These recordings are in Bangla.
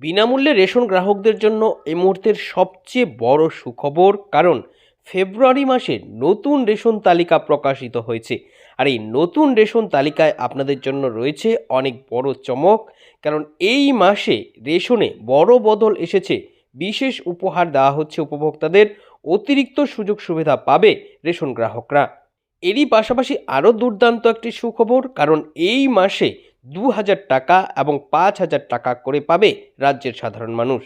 বিনামূল্যে রেশন গ্রাহকদের জন্য এই মুহূর্তের সবচেয়ে বড় সুখবর, কারণ ফেব্রুয়ারি মাসে নতুন রেশন তালিকা প্রকাশিত হয়েছে। আর এই নতুন রেশন তালিকায় আপনাদের জন্য রয়েছে অনেক বড় চমক, কারণ এই মাসে রেশনে বড় বদল এসেছে। বিশেষ উপহার দেওয়া হচ্ছে উপভোক্তাদের। অতিরিক্ত সুযোগ সুবিধা পাবে রেশন গ্রাহকরা। এরই পাশাপাশি আরও দুর্দান্ত একটি সুখবর, কারণ এই মাসে দু হাজার টাকা এবং পাঁচ হাজার টাকা করে পাবে রাজ্যের সাধারণ মানুষ।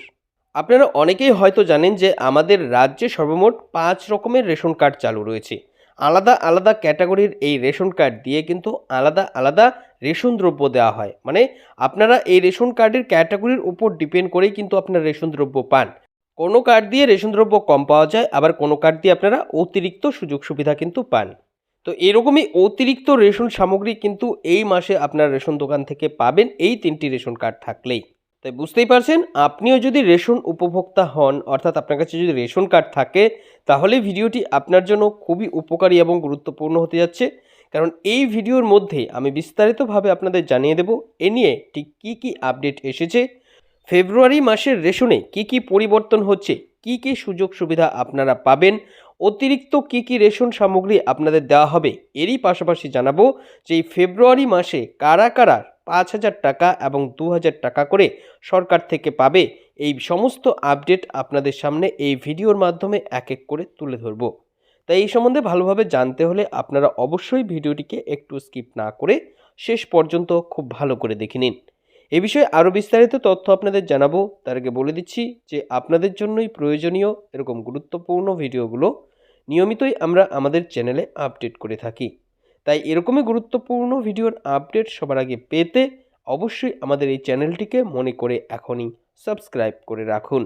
আপনারা অনেকেই হয়তো জানেন যে আমাদের রাজ্যে সর্বমোট পাঁচ রকমের রেশন কার্ড চালু রয়েছে। আলাদা আলাদা ক্যাটাগরির এই রেশন কার্ড দিয়ে কিন্তু আলাদা আলাদা রেশন দ্রব্য দেওয়া হয়। মানে আপনারা এই রেশন কার্ডের ক্যাটাগরির উপর ডিপেন্ড করেই কিন্তু আপনারা রেশন দ্রব্য পান। কোনো কার্ড দিয়ে রেশন দ্রব্য কম পাওয়া যায়, আবার কোনো কার্ড দিয়ে আপনারা অতিরিক্ত সুযোগ সুবিধা কিন্তু পান। তো এরকমই অতিরিক্ত রেশন সামগ্রী কিন্তু এই মাসে আপনার রেশন দোকান থেকে পাবেন, এই তিনটি রেশন কার্ড থাকলেই। তাই বুঝতেই পারছেন, আপনিও যদি রেশন উপভোক্তা হন, অর্থাৎ আপনার কাছে যদি রেশন কার্ড থাকে, তাহলে ভিডিওটি আপনার জন্য খুবই উপকারী এবং গুরুত্বপূর্ণ হতে যাচ্ছে। কারণ এই ভিডিওর মধ্যে আমি বিস্তারিতভাবে আপনাদের জানিয়ে দেব, এ নিয়ে ঠিক কী কী আপডেট এসেছে, ফেব্রুয়ারি মাসের রেশনে কি কি পরিবর্তন হচ্ছে, কি কি সুযোগ সুবিধা আপনারা পাবেন অতিরিক্ত কি কি রেশন সামগ্রী আপনাদের দেওয়া হবে? এরই পাশাপাশি জানাব যে ফেব্রুয়ারি মাসে কারা কারা পাঁচ হাজার টাকা এবং দু হাজার টাকা করে সরকার থেকে পাবে, এই সমস্ত আপডেট আপনাদের সামনে এই ভিডিওর মাধ্যমে এক এক করে তুলে ধরব। তাই এই সম্বন্ধে ভালোভাবে জানতে হলে আপনারা অবশ্যই ভিডিওটিকে একটু স্কিপ না করে শেষ পর্যন্ত খুব ভালো করে দেখে নিন। এ বিষয়ে আরও বিস্তারিত তথ্য আপনাদের জানাব। তার আগে বলে দিচ্ছি যে আপনাদের জন্যই প্রয়োজনীয় এরকম গুরুত্বপূর্ণ ভিডিওগুলো নিয়মিতই আমরা আমাদের চ্যানেলে আপডেট করে থাকি। তাই এরকমই গুরুত্বপূর্ণ ভিডিওর আপডেট সবার আগে পেতে অবশ্যই আমাদের এই চ্যানেলটিকে মনে করে এখনই সাবস্ক্রাইব করে রাখুন।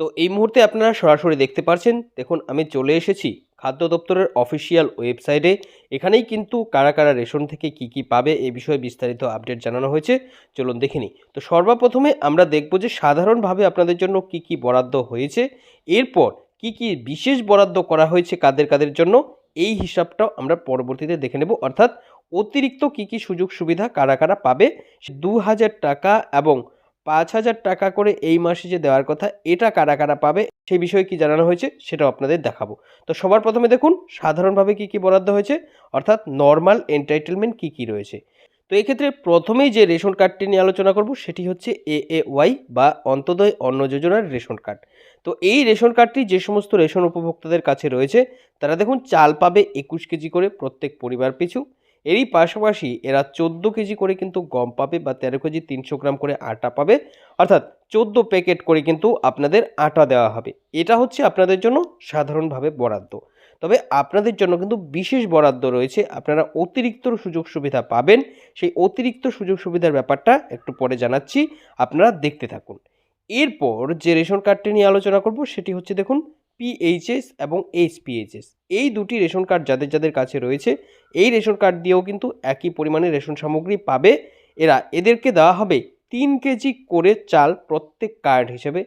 তো এই মুহূর্তে আপনারা সরাসরি দেখতে পাচ্ছেন দেখুন আমি চলে এসেছি খাদ্য দপ্তরের অফিসিয়াল ওয়েবসাইটে। এখানেই কিন্তু কারা কারা রেশন থেকে কি কি পাবে এই বিষয়ে বিস্তারিত আপডেট জানানো হয়েছে, চলুন দেখে নিই। তো সর্বপ্রথমে আমরা দেখব যে সাধারণভাবে আপনাদের জন্য কি কি বরাদ্দ হয়েছে। এরপর কি কি বিশেষ বরাদ্দ করা হয়েছে কাদের কাদের জন্য, এই হিসাবটাও আমরা পরবর্তীতে দেখে নেব। অর্থাৎ অতিরিক্ত কি কি সুযোগ সুবিধা কারা কারা পাবে দু হাজার টাকা এবং পাঁচ হাজার টাকা করে এই মাসে যে দেওয়ার কথা, এটা কারা কারা পাবে সেই বিষয়ে কি জানানো হয়েছে সেটাও আপনাদের দেখাবো। তো সবার প্রথমে দেখুন, সাধারণভাবে কি কি বরাদ্দ হয়েছে, অর্থাৎ নর্মাল এন্টাইটেলমেন্ট কি কি রয়েছে। তো এক্ষেত্রে প্রথমেই যে রেশন কার্ডটি নিয়ে আলোচনা করব, সেটি হচ্ছে এ ওয়াই বা অন্তোদয় অন্ন যোজনার রেশন কার্ড তো এই রেশন কার্ডটি যে সমস্ত রেশন উপভোক্তাদের কাছে রয়েছে, তারা দেখুন চাল পাবে একুশ কেজি করে প্রত্যেক পরিবার পিছু। এরই পাশাপাশি এরা চোদ্দ কেজি করে কিন্তু গম পাবে বা তেরো কেজি তিনশো গ্রাম করে আটা পাবে। অর্থাৎ চোদ্দ প্যাকেট করে কিন্তু আপনাদের আটা দেওয়া হবে। এটা হচ্ছে আপনাদের জন্য সাধারণভাবে বরাদ্দ। তবে আপনাদের জন্য কিন্তু বিশেষ বরাদ্দ রয়েছে। আপনারা অতিরিক্ত সুযোগ সুবিধা পাবেন। সেই অতিরিক্ত সুযোগ সুবিধার ব্যাপারটা একটু পরে জানাচ্ছি। আপনারা দেখতে থাকুন। এরপর যে রেশন কার্ডটি নিয়ে আলোচনা করব, সেটি হচ্ছে দেখুন পিএইচএস এবং এইচপিএইচএস এই দুটি রেশন কার্ড যাদের যাদের কাছে রয়েছে, এই রেশন কার্ড দিয়েও কিন্তু একই পরিমাণে রেশন সামগ্রী পাবে। এরা এদেরকে দেওয়া হবে তিন কেজি করে চাল প্রত্যেক কার্ড হিসেবে।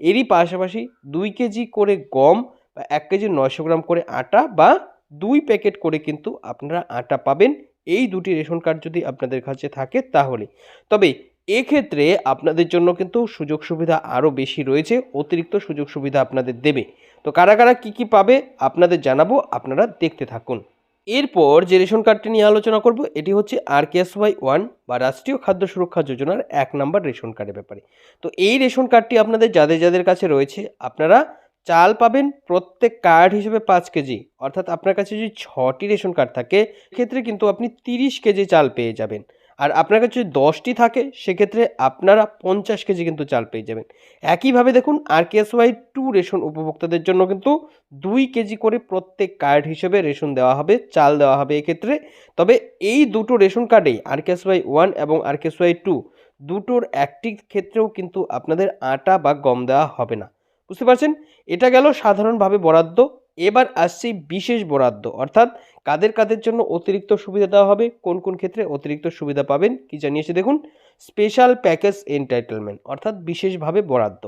এরই পাশাপাশি দুই কেজি করে গম বা এক কেজি নয়শো গ্রাম করে আটা বা দুই প্যাকেট করে কিন্তু আপনারা আটা পাবেন। এই দুটি রেশন কার্ড যদি আপনাদের কাছে থাকে তাহলে। তবে এক্ষেত্রে আপনাদের জন্য কিন্তু সুযোগ সুবিধা আরও বেশি রয়েছে, অতিরিক্ত সুযোগ সুবিধা আপনাদের দেবে। তো কারা কারা কী কী পাবে আপনাদের জানাব, আপনারা দেখতে থাকুন। এরপর যে রেশন কার্ডটি নিয়ে আলোচনা করব, এটি হচ্ছে আর কে ওয়াই ওয়ান বা রাষ্ট্রীয় খাদ্য সুরক্ষা যোজনার এক নম্বর রেশন কার্ডের ব্যাপারে। তো এই রেশন কার্ডটি আপনাদের যাদের যাদের কাছে রয়েছে, আপনারা চাল পাবেন প্রত্যেক কার্ড হিসেবে পাঁচ কেজি, অর্থাৎ আপনার কাছে যদি ছটি রেশন কার্ড থাকে, সেক্ষেত্রে কিন্তু আপনি তিরিশ কেজি চাল পেয়ে যাবেন। আর আপনার কাছে যদি দশটি থাকে, সেক্ষেত্রে আপনারা পঞ্চাশ কেজি কিন্তু চাল পেয়ে যাবেন। একইভাবে দেখুন আর ওয়াই টু রেশন উপভোক্তাদের জন্য কিন্তু দুই কেজি করে প্রত্যেক কার্ড হিসেবে রেশন দেওয়া হবে, চাল দেওয়া হবে এক্ষেত্রে। তবে এই দুটো রেশন কার্ডেই আর ওয়াই ওয়ান এবং আর ওয়াই টু দুটোর একটি ক্ষেত্রেও কিন্তু আপনাদের আটা বা গম দেওয়া হবে না। বুঝতে পারছেন? এটা গেল সাধারণভাবে বরাদ্দ। এবার আসছে বিশেষ বরাদ্দ। অর্থাৎ কাদের কাদের জন্য অতিরিক্ত সুবিধা দেওয়া হবে, কোন কোন ক্ষেত্রে অতিরিক্ত সুবিধা পাবেন, কি জানিয়েছে দেখুন স্পেশাল প্যাকেজ এন্টাইটেলমেন্ট অর্থাৎ বিশেষভাবে বরাদ্দ।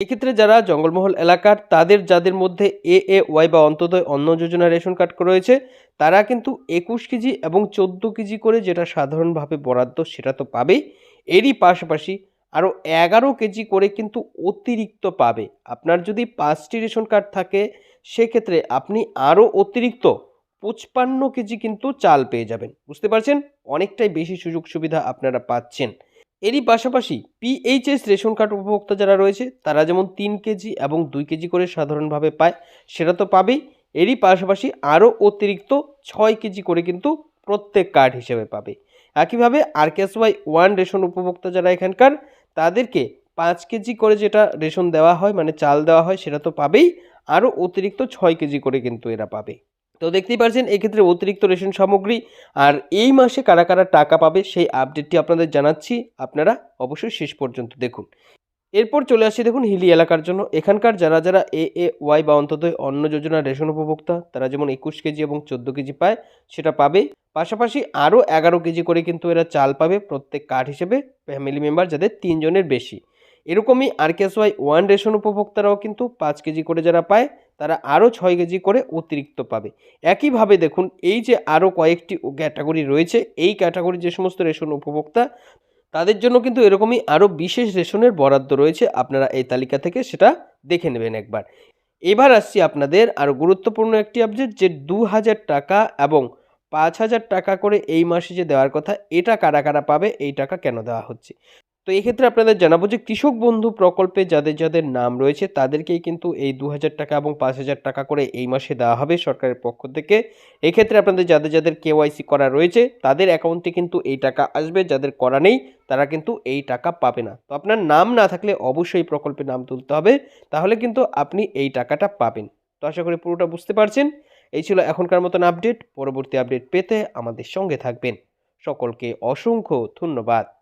এক্ষেত্রে যারা জঙ্গলমহল এলাকার, তাদের যাদের মধ্যে এ এ ওয়াই বা অন্তদয় অন্ন যোজনা রেশন কার্ড রয়েছে, তারা কিন্তু একুশ কেজি এবং চোদ্দ কেজি করে যেটা সাধারণভাবে বরাদ্দ সেটা তো পাবেই। এরই পাশাপাশি আরও এগারো কেজি করে কিন্তু অতিরিক্ত পাবে। আপনার যদি পাঁচটি রেশন কার্ড থাকে সেক্ষেত্রে আপনি আরও অতিরিক্ত পঁচপান্ন কেজি কিন্তু চাল পেয়ে যাবেন। বুঝতে পারছেন? অনেকটাই বেশি সুযোগ সুবিধা আপনারা পাচ্ছেন। এরই পাশাপাশি পিএইচএস রেশন কার্ড উপভোক্তা যারা রয়েছে, তারা যেমন তিন কেজি এবং দুই কেজি করে সাধারণভাবে পায়, সেটা তো পাবেই। এরই পাশাপাশি আরও অতিরিক্ত ছয় কেজি করে কিন্তু প্রত্যেক কার্ড হিসেবে পাবে। একইভাবে আরকেএসওয়াই ওয়ান রেশন উপভোক্তা যারা এখানকার, তাদেরকে পাঁচ কেজি করে যেটা রেশন দেওয়া হয় মানে চাল দেওয়া হয়, সেটা তো পাবেই। আরও অতিরিক্ত ছয় কেজি করে কিন্তু এরা পাবে। তো দেখতেই পারছেন, এক্ষেত্রে অতিরিক্ত রেশন সামগ্রী আর এই মাসে কারা কারা টাকা পাবে সেই আপডেটটি আপনাদের জানাচ্ছি। আপনারা অবশ্যই শেষ পর্যন্ত দেখুন। এরপর চলে আসি দেখুন হিলি এলাকার জন্য। এখানকার যারা যারা এ এ ওয়াই বা অন্তত অন্য যোজনার রেশন উপভোক্তা, তারা যেমন একুশ কেজি এবং চোদ্দ কেজি পায়, সেটা পাবে। পাশাপাশি আরও এগারো কেজি করে কিন্তু এরা চাল পাবে প্রত্যেক কার্ড হিসেবে, ফ্যামিলি মেম্বার যাদের তিনজনের বেশি। এরকমই আরকেএসওয়াই ওয়ান রেশন উপভোক্তারাও কিন্তু পাঁচ কেজি করে যারা পায়, তারা আরও ছয় কেজি করে অতিরিক্ত পাবে। একইভাবে দেখুন, এই যে আরও কয়েকটি ক্যাটাগরি রয়েছে, এই ক্যাটাগরি যে সমস্ত রেশন উপভোক্তা, তাদের জন্য কিন্তু এরকমই আরও বিশেষ রেশনের বরাদ্দ রয়েছে। আপনারা এই তালিকা থেকে সেটা দেখে নেবেন একবার। এবার আসছি আপনাদের আরও গুরুত্বপূর্ণ একটি আপডেট যে দু হাজার টাকা এবং পাঁচ হাজার টাকা করে এই মাসে যে দেওয়ার কথা, এটা কারা কারা পাবে, এই টাকা কেন দেওয়া হচ্ছে? তো এক্ষেত্রে আপনাদের জানাব যে কৃষক বন্ধু প্রকল্পে যাদের যাদের নাম রয়েছে, তাদেরকেই কিন্তু এই দু হাজার টাকা এবং পাঁচ হাজার টাকা করে এই মাসে দেওয়া হবে সরকারের পক্ষ থেকে। এক্ষেত্রে আপনাদের যাদের যাদের কেওয়াইসি করা রয়েছে, তাদের অ্যাকাউন্টে কিন্তু এই টাকা আসবে, যাদের করা নেই, তারা কিন্তু এই টাকা পাবে না। তো আপনার নাম না থাকলে অবশ্যই প্রকল্পে নাম তুলতে হবে, তাহলে কিন্তু আপনি এই টাকাটা পাবেন। তো আশা করি পুরোটা বুঝতে পারছেন। এই ছিল এখনকার মতন আপডেট। পরবর্তী আপডেট পেতে আমাদের সঙ্গে থাকবেন। সকলকে অসংখ্য ধন্যবাদ।